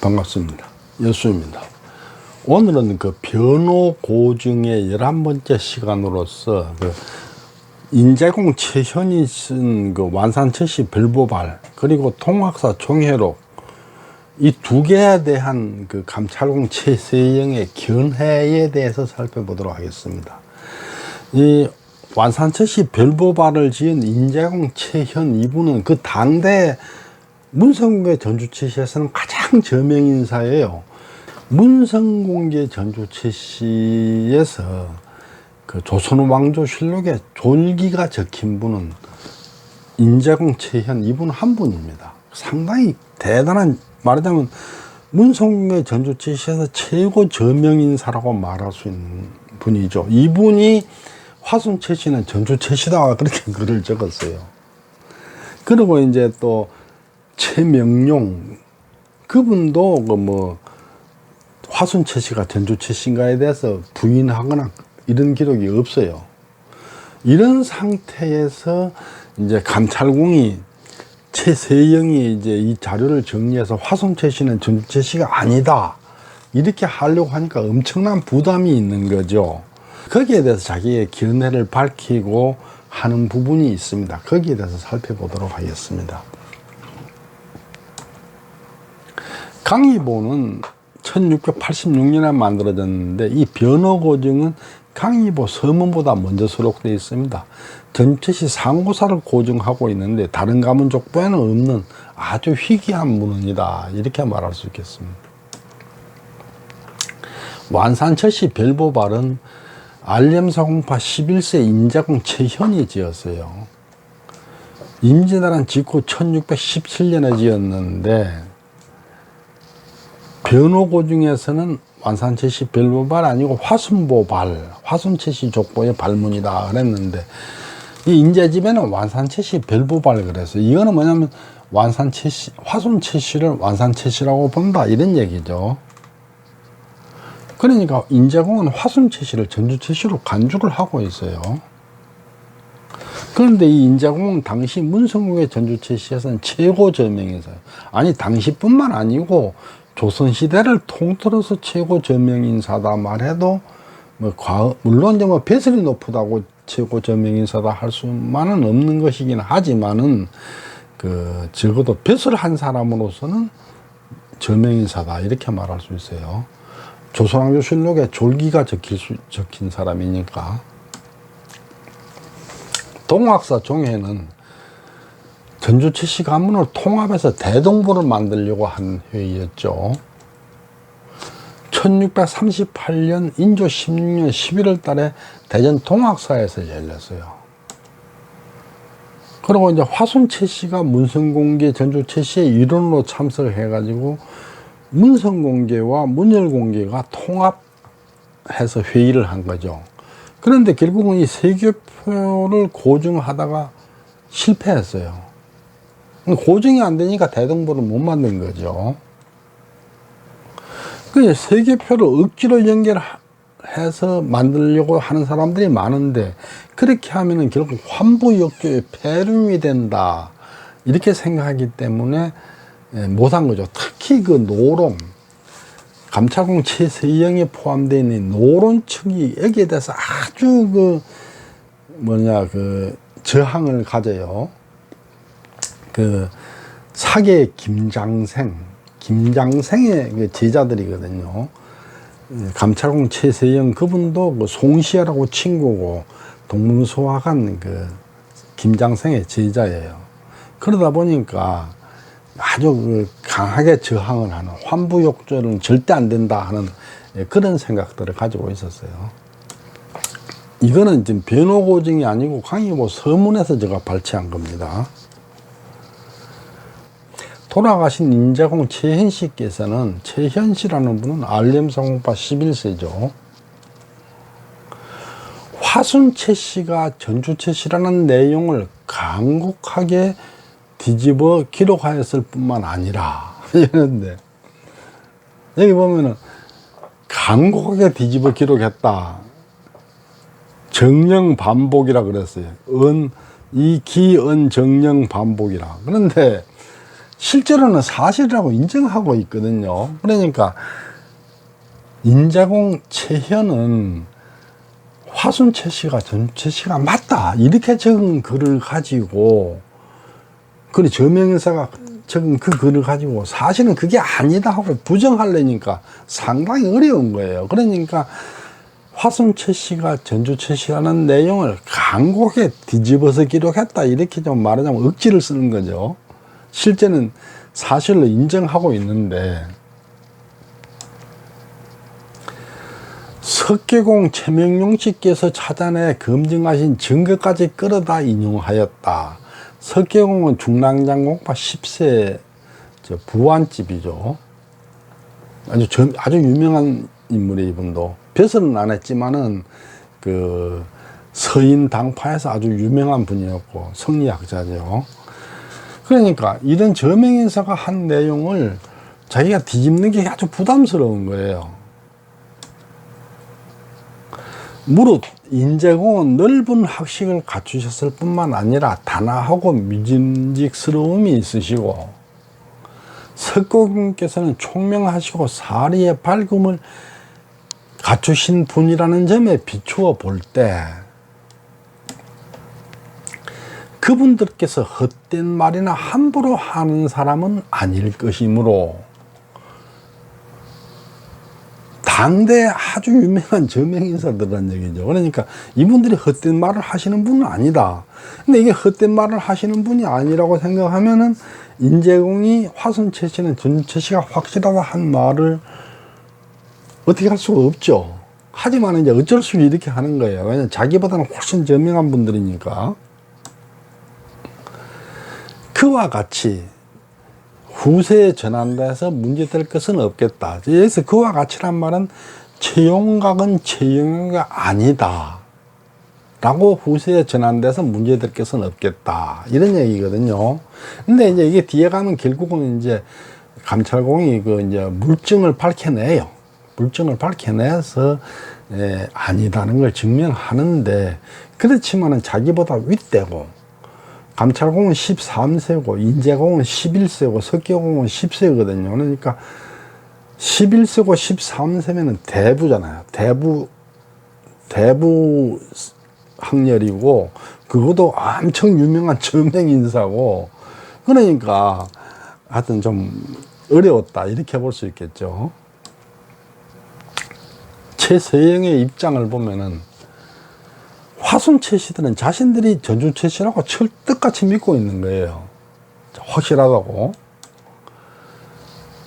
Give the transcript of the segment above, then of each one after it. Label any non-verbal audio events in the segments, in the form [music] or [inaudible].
반갑습니다. 여수입니다. 오늘은 그 변호 고증의 11번째 시간으로서 그 인재공 최현이 쓴 그 완산체시 별보발 그리고 통학사 종회록 이 두 개에 대한 그 감찰공 최세영의 견해에 대해서 살펴보도록 하겠습니다. 이 완산체시 별보발을 지은 인재공 최현 이분은 그 당대 문성공개 전주체시에서는 가장 저명 인사예요. 문성공개 전주체시에서 그 조선 왕조실록에 졸기가 적힌 분은 인재공 최현 이분 한 분입니다. 상당히 대단한 말하자면 문성공개 전주체시에서 최고 저명 인사라고 말할 수 있는 분이죠. 이분이 화순체시는 전주체시다 그렇게 글을 적었어요. 그리고 이제 또 최명용 그분도 그뭐 화순채 씨가 전주채 씨인가에 대해서 부인하거나 이런 기록이 없어요. 이런 상태에서 이제 감찰공이 최세영이 이제 이 자료를 정리해서 화순채 씨는 전주채 씨가 아니다. 이렇게 하려고 하니까 엄청난 부담이 있는 거죠. 거기에 대해서 자기의 견해를 밝히고 하는 부분이 있습니다. 거기에 대해서 살펴보도록 하겠습니다. 강의보는 1686년에 만들어졌는데 이 변호 고증은 강의보 서문보다 먼저 수록되어 있습니다. 전체시 상고사를 고증하고 있는데 다른 가문 족보에는 없는 아주 희귀한 문헌이다 이렇게 말할 수 있겠습니다. 완산철시 별보발은 알렘사공파 11세 인자공 최현이 지었어요. 임진왜란 직후 1617년에 지었는데 변호고 중에서는 완산체시 별보발 아니고 화순보발, 화순체시 족보의 발문이다 그랬는데 이 인재집에는 완산체시 별보발 그래서 이거는 뭐냐면 완산체시, 화순체시를 완산체시라고 본다 이런 얘기죠. 그러니까 인재공은 화순체시를 전주체시로 간주를 하고 있어요. 그런데 이 인자공은 당시 문성국의 전주체시에서는 최고 저명인사예요. 아니 당시뿐만 아니고 조선시대를 통틀어서 최고 저명인사다 말해도 뭐 과, 물론 이제 뭐 배설이 높다고 최고 저명인사다 할 수만은 없는 것이긴 하지만은 그 적어도 배설한 사람으로서는 저명인사다 이렇게 말할 수 있어요. 조선왕조 실록에 졸기가 적힐 수, 적힌 사람이니까. 동학사 종회는 전주치시 가문을 통합해서 대동부를 만들려고 한 회의였죠. 1638년 인조 16년 11월 달에 대전 동학사에서 열렸어요. 그리고 이제 화순채 씨가 문성공개 전주채 씨의 일원으로 참석을 해가지고 문성공개와 문열공개가 통합해서 회의를 한 거죠. 그런데 결국은 이 세교표를 고증하다가 실패했어요. 고증이 안 되니까 대동부를 못 만든 거죠. 그 세계표를 억지로 연결해서 만들려고 하는 사람들이 많은데 그렇게 하면은 결국 환부역조의 폐륜이 된다 이렇게 생각하기 때문에 예, 못한 거죠. 특히 그 노론 감찰공 최세영에 포함되어 있는 노론층이 여기에 대해서 아주 그 뭐냐 그 저항을 가져요. 그 사계 김장생, 김장생의 그 제자들이거든요. 감찰공 최세영 그분도 그 송시아라고 친구고 동문소화관 그 김장생의 제자예요. 그러다 보니까 아주 그 강하게 저항을 하는 환부욕조는 절대 안 된다 하는 그런 생각들을 가지고 있었어요. 이거는 지금 변호고증이 아니고 강의보 서문에서 제가 발췌한 겁니다. 돌아가신 인자공 최현 씨께서는 최현 씨라는 분은 알렘사공파 11세죠. 화순채 씨가 전주채 씨라는 내용을 간곡하게 뒤집어 기록하였을 뿐만 아니라 [laughs] 이런데 여기 보면은 간곡하게 뒤집어 기록했다. 정령 반복이라 그랬어요. 은, 이, 기, 은, 정령 반복이라. 그런데 실제로는 사실이라고 인정하고 있거든요. 그러니까 인자공 최현은 화순채 씨가 전채 씨가 맞다 이렇게 적은 글을 가지고 그리 저명인사가 적은 그 글을 가지고 사실은 그게 아니다 하고 부정하려니까 상당히 어려운 거예요. 그러니까 화순채 씨가 전주채 씨라는 내용을 간곡하게 뒤집어서 기록했다 이렇게 좀 말하자면 억지를 쓰는 거죠. 실제는 사실로 인정하고 있는데 석계공 최명용 씨께서 찾아내 검증하신 증거까지 끌어다 인용하였다. 석계공은 중랑장 공파 10세 저 부안집이죠. 아주 점- 아주 유명한 인물이 이분도 벼슬은 안 했지만은 그 서인 당파에서 아주 유명한 분이었고 성리학자죠. 그러니까 이런 저명인사가 한 내용을 자기가 뒤집는 게 아주 부담스러운 거예요. 무릇 인제공은 넓은 학식을 갖추셨을 뿐만 아니라 단아하고 미진직스러움이 있으시고 석고님께서는 총명하시고 사리의 밝음을 갖추신 분이라는 점에 비추어 볼때 그분들께서 헛된 말이나 함부로 하는 사람은 아닐 것이므로 당대 아주 유명한 저명 인사들란 얘기죠. 그러니까 이분들이 헛된 말을 하시는 분은 아니다. 근데 이게 헛된 말을 하시는 분이 아니라고 생각하면은 인재공이 화순 채 씨는 전채 씨가 확실하다 한 말을 어떻게 할 수가 없죠. 하지만 이제 어쩔 수 없이 이렇게 하는 거예요. 왜냐면 자기보다는 훨씬 저명한 분들이니까. 그와 같이 후세에 전환돼서 문제될 것은 없겠다. 여기서 그와 같이란 말은 채용각은 채용가 아니다. 라고 후세에 전환돼서 문제될 것은 없겠다. 이런 얘기거든요. 근데 이제 이게 뒤에 가면 결국은 이제 감찰공이 그 이제 물증을 밝혀내요. 물증을 밝혀내서 예, 아니다는 걸 증명하는데 그렇지만은 자기보다 윗대고 감찰공은 13세고 인재공은 11세고 석계공은 10세거든요. 그러니까 11세고 13세면은 대부잖아요. 대부 대부 학렬이고 그것도 엄청 유명한 저명 인사고 그러니까 하여튼 좀 어려웠다 이렇게 볼 수 있겠죠. 최서영의 입장을 보면은 화순채 씨들은 자신들이 전주채 씨라고 철떡같이 믿고 있는 거예요. 확실하다고.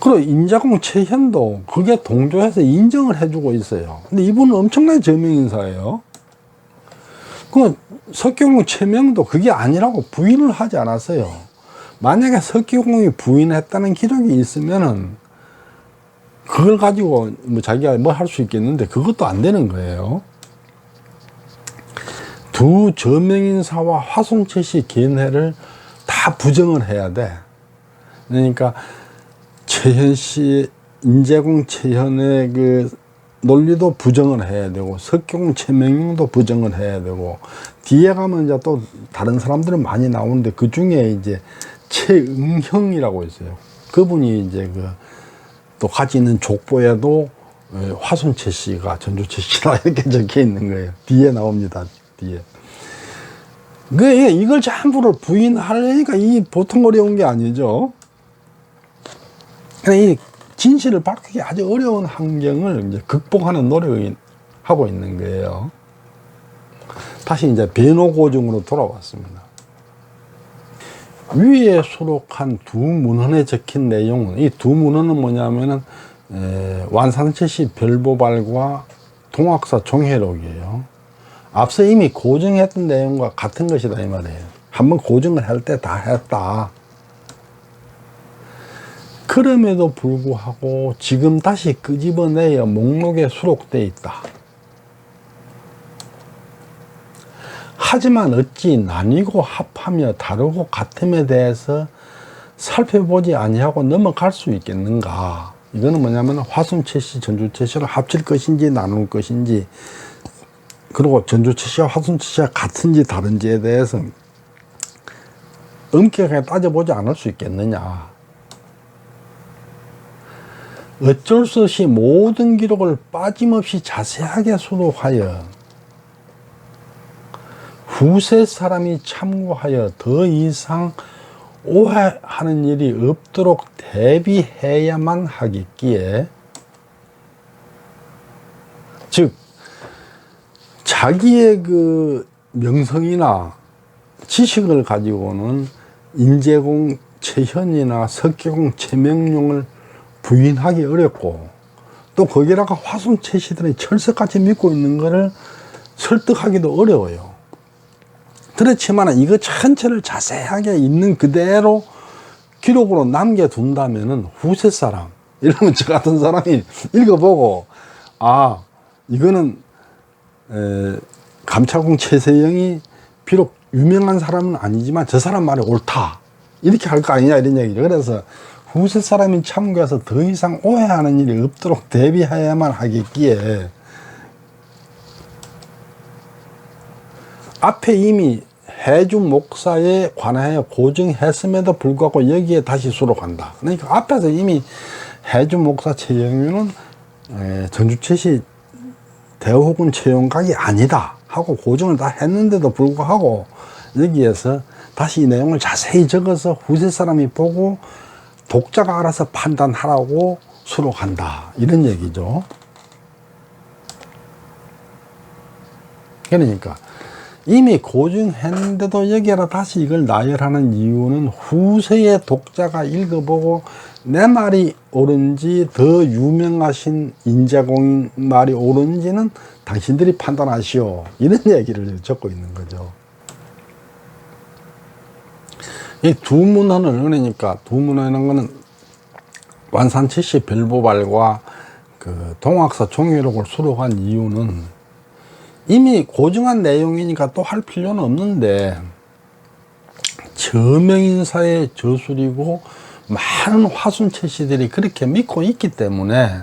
그리고 인자공 최현도 그게 동조해서 인정을 해주고 있어요. 근데 이분은 엄청난 저명인사예요. 그 석경공 최명도 그게 아니라고 부인을 하지 않았어요. 만약에 석경공이 부인했다는 기록이 있으면은 그걸 가지고 뭐 자기가 뭐 할 수 있겠는데 그것도 안 되는 거예요. 두 저명인사와 화순채 씨 견해를 다 부정을 해야 돼. 그러니까 최현 씨, 인재공 최현의 그 논리도 부정을 해야 되고 석경 최명용도 부정을 해야 되고 뒤에 가면 이제 또 다른 사람들은 많이 나오는데 그 중에 이제 최응형이라고 있어요. 그분이 이제 그또 있는 족보에도 어, 화순채 씨가 전주채 씨라 [laughs] 이렇게 적혀 있는 거예요. 뒤에 나옵니다. 뒤에. 그 이걸 전부를 부인하려니까 이 보통 어려운 게 아니죠. 근데 이 진실을 밝히기 아주 어려운 환경을 이제 극복하는 노력을 하고 있는 거예요. 다시 이제 변호고증으로 돌아왔습니다. 위에 수록한 두 문헌에 적힌 내용은 이 두 문헌은 뭐냐면은 에, 완산채 씨 별보발과 동학사 종회록이에요. 앞서 이미 고증했던 내용과 같은 것이다 이 말이에요. 한번 고증을 할 때 다 했다. 그럼에도 불구하고 지금 다시 끄집어내어 목록에 수록돼 있다. 하지만 어찌 나뉘고 합하며 다르고 같음에 대해서 살펴보지 아니하고 넘어갈 수 있겠는가? 이거는 뭐냐면 화순채 씨, 전주채 씨를 합칠 것인지 나눌 것인지 그리고 화순채 씨가 같은지 다른지에 대해서 엄격하게 따져보지 않을 수 있겠느냐. 어쩔 수 없이 모든 기록을 빠짐없이 자세하게 수록하여 후세 사람이 참고하여 더 이상 오해하는 일이 없도록 대비해야만 하겠기에 즉 자기의 그 명성이나 지식을 가지고는 인재공 최현이나 석계공 최명룡을 부인하기 어렵고 또 거기다가 화순 최씨들이 철석같이 믿고 있는 것을 설득하기도 어려워요. 그렇지만 이거 전체를 자세하게 있는 그대로 기록으로 남겨둔다면은 후세 사람, 이러면 저 같은 사람이 읽어보고, 아, 이거는, 에, 감찰공 최세영이 비록 유명한 사람은 아니지만 저 사람 말이 옳다. 이렇게 할 거 아니냐, 이런 얘기죠. 그래서 후세 사람이 참고해서 더 이상 오해하는 일이 없도록 대비해야만 하겠기에, 앞에 이미 해준 목사에 관하여 고증했음에도 불구하고 여기에 다시 수록한다. 그러니까 앞에서 이미 해준 목사 최영윤은 에, 전주채시 대호군 채용각이 아니다 하고 고증을 다 했는데도 불구하고 여기에서 다시 이 내용을 자세히 적어서 후세 사람이 보고 독자가 알아서 판단하라고 수록한다 이런 얘기죠. 그러니까 이미 고증했는데도 여기에다 다시 이걸 나열하는 이유는 후세의 독자가 읽어보고 내 말이 옳은지 더 유명하신 인자공 말이 옳은지는 당신들이 판단하시오. 이런 [laughs] 얘기를 적고 있는 거죠. 이 두 문헌을 그러니까 두 문헌이라는 거는 완산치시 별보발과 그 동학사 종회록을 수록한 이유는 이미 고증한 내용이니까 또 할 필요는 없는데 저명인사의 저술이고 많은 화순채씨들이 그렇게 믿고 있기 때문에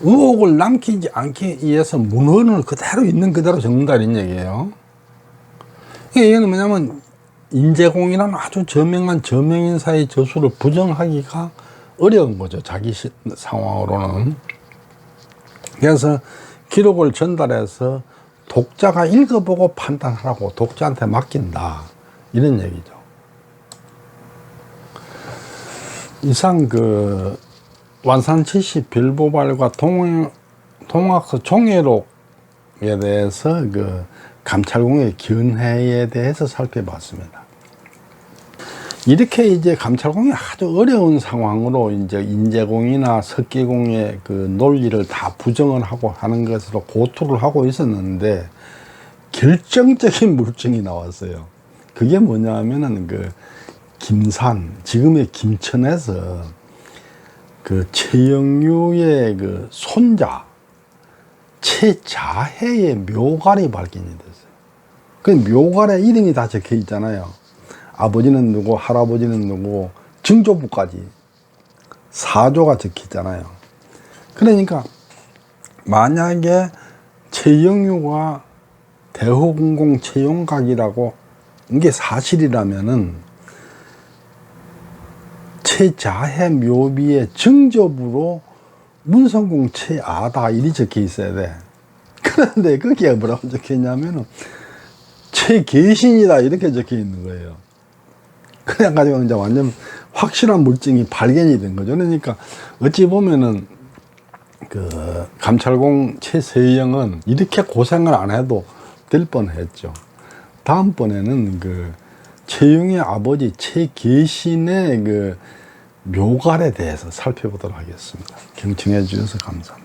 의혹을 남기지 않기 위해서 문헌을 그대로 있는 그대로 적는다 이런 얘기예요. 이게 뭐냐면 인재공이라는 아주 저명한 저명인 사의 저술을 부정하기가 어려운 거죠. 자기 시, 상황으로는. 그래서 기록을 전달해서 독자가 읽어보고 판단하라고 독자한테 맡긴다. 이런 얘기죠. 이상 그 완산치시 별보발과 동, 동학서 종회록에 대해서 그 감찰공의 견해에 대해서 살펴봤습니다. 이렇게 이제 감찰공이 아주 어려운 상황으로 이제 인재공이나 석기공의 그 논리를 다 부정을 하고 하는 것으로 고투를 하고 있었는데 결정적인 물증이 나왔어요. 그게 뭐냐 하면은 그 김산, 지금의 김천에서 그 최영유의 그 손자 최자해의 묘갈이 발견이 됐어요. 그 묘갈에 이름이 다 적혀 있잖아요. 아버지는 누구, 할아버지는 누구, 증조부까지 사조가 적혀 있잖아요. 그러니까 만약에 최영유가 대호공공 채용각이라고 이게 사실이라면은 최자해 묘비의 증조부로 문성공 최아다 이리 적혀 있어야 돼. [laughs] 그런데 거기에 뭐라고 적혀 있냐면은 최계신이다 이렇게 적혀 있는 거예요. 그래가지고 이제 완전 확실한 물증이 발견이 된 거죠. 그러니까 어찌 보면은 그 감찰공 최세영은 이렇게 고생을 안 해도 될 뻔했죠. 다음번에는 그 최용의 아버지 최계신의 그 묘갈에 대해서 살펴보도록 하겠습니다. 경청해 주셔서 감사합니다.